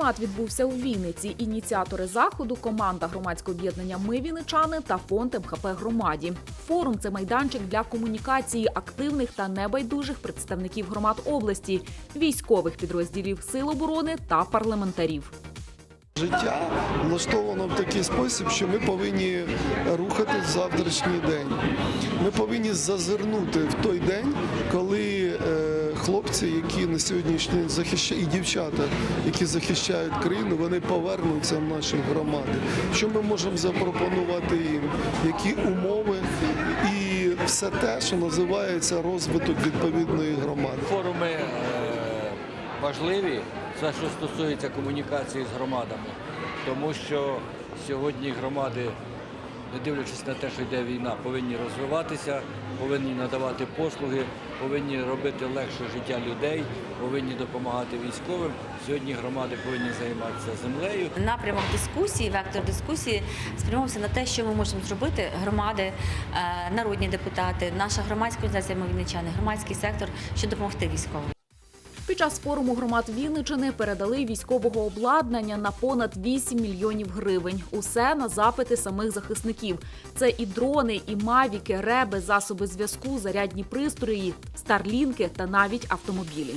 громад відбувся у Вінниці. Ініціатори заходу команда громадського об'єднання Ми Вінничани та фонд МХП громаді. Форум це майданчик для комунікації активних та небайдужих представників громад області, військових підрозділів сил оборони та парламентарів. Життя влаштовано в такий спосіб, що ми повинні рухатись в завтрашній день. Ми повинні зазирнути в той день, коли е, хлопці, які на сьогоднішній день захищають, і дівчата, які захищають країну, вони повернуться в наші громади. Що ми можемо запропонувати їм? Які умови і все те, що називається розвиток відповідної громади. Форуми е, важливі, все, що стосується комунікації з громадами, тому що сьогодні громади, не дивлячись на те, що йде війна, повинні розвиватися, повинні надавати послуги, повинні робити легше життя людей, повинні допомагати військовим. Сьогодні громади повинні займатися землею. Напрямок дискусії, вектор дискусії спрямовувався на те, що ми можемо зробити громади, е, народні депутати, наша громадська організація «Ми громадський сектор, щоб допомогти військовим. Під час форуму громад Вінничини передали військового обладнання на понад 8 мільйонів гривень. Усе на запити самих захисників. Це і дрони, і мавіки, реби, засоби зв'язку, зарядні пристрої, старлінки та навіть автомобілі.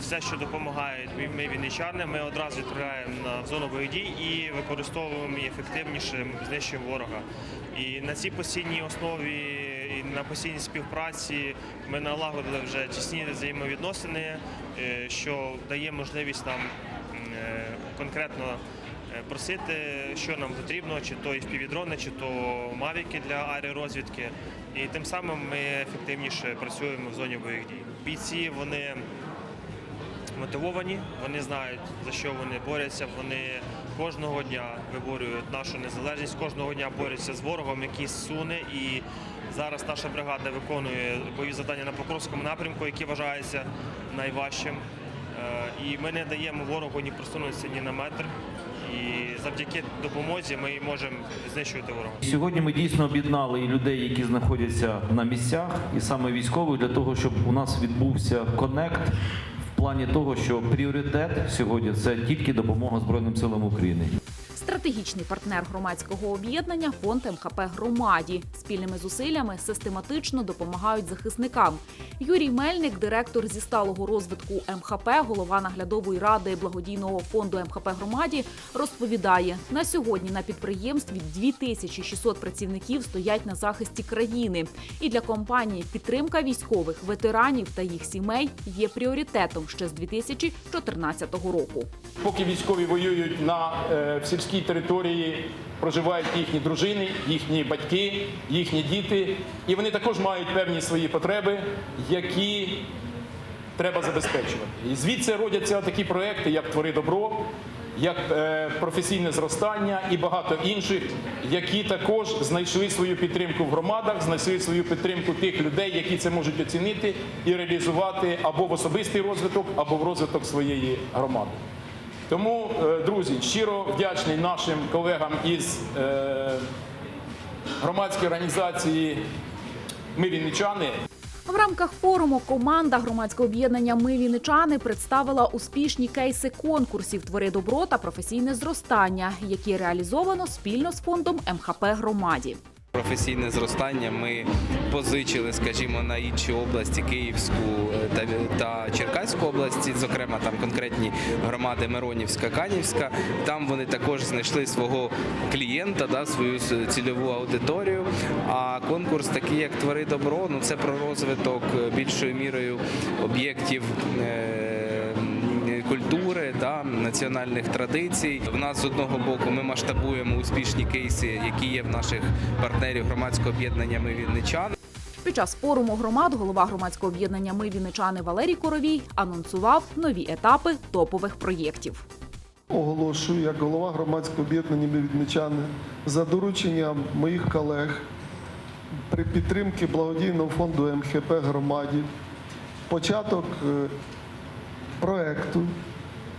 Все, що допомагає ми вінничани, ми одразу відправляємо на зону бойових дій і використовуємо ефективніше, знищуємо ворога. І на цій постійній основі і на постійній співпраці ми налагодили вже тісні взаємовідносини, е, що дає можливість нам е, конкретно е, просити, що нам потрібно, чи то впівдрони, чи то мавіки для аеророзвідки. І тим самим ми ефективніше працюємо в зоні бойових дій. Бійці вони мотивовані, вони знають за що вони борються. Вони кожного дня виборюють нашу незалежність, кожного дня борються з ворогом, який суне. І зараз наша бригада виконує бойові завдання на Покровському напрямку, які вважаються найважчим. Е, І ми не даємо ворогу ні просунутися ні на метр. І завдяки допомозі ми можемо знищувати ворога. Сьогодні ми дійсно об'єднали і людей, які знаходяться на місцях, і саме військових, для того, щоб у нас відбувся конект плані того, що пріоритет сьогодні це тільки допомога Збройним силам України. Стратегічний партнер громадського об'єднання фонд МХП громаді спільними зусиллями систематично допомагають захисникам. Юрій Мельник, директор зі сталого розвитку МХП, голова наглядової ради благодійного фонду МХП громаді, розповідає: на сьогодні на підприємстві 2600 працівників стоять на захисті країни. І для компанії підтримка військових, ветеранів та їх сімей є пріоритетом ще з 2014 року. Поки військові воюють на е, в сільській території, проживають їхні дружини, їхні батьки, їхні діти, і вони також мають певні свої потреби, які треба забезпечувати. І звідси родяться такі проекти, як Твори добро, як е, професійне зростання і багато інших, які також знайшли свою підтримку в громадах, знайшли свою підтримку тих людей, які це можуть оцінити і реалізувати або в особистий розвиток, або в розвиток своєї громади. Тому, е, друзі, щиро вдячний нашим колегам із е, громадської організації Ми Вінничани. В рамках форуму команда громадського об'єднання Ми Вінничани представила успішні кейси конкурсів Твори добро та професійне зростання, які реалізовано спільно з фондом МХП громаді. Професійне зростання ми позичили, скажімо, на інші області Київську е, та, та Черкаську області, зокрема там конкретні громади Миронівська, Канівська. Там вони також знайшли свого клієнта, да, свою цільову аудиторію. А конкурс, такий як Твори добро, ну це про розвиток е, більшою мірою об'єктів. е, Культури та національних традицій в нас з одного боку ми масштабуємо успішні кейси, які є в наших партнерів громадського об'єднання Ми Вінничани. Під час форуму громад голова громадського об'єднання Ми Вінничани Валерій Коровій анонсував нові етапи топових проєктів. Оголошую як голова громадського об'єднання «Ми відмічани» за дорученням моїх колег при підтримці благодійного фонду МХП громаді початок е, проекту,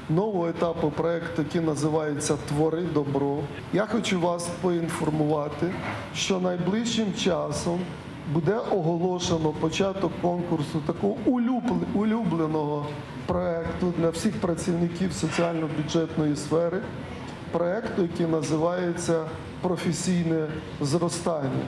нового етапу проекту, який називається Твори добро. Я хочу вас поінформувати, що найближчим часом буде оголошено початок конкурсу такого улюбленого проекту для всіх працівників соціально-бюджетної сфери, проекту, який називається професійне зростання.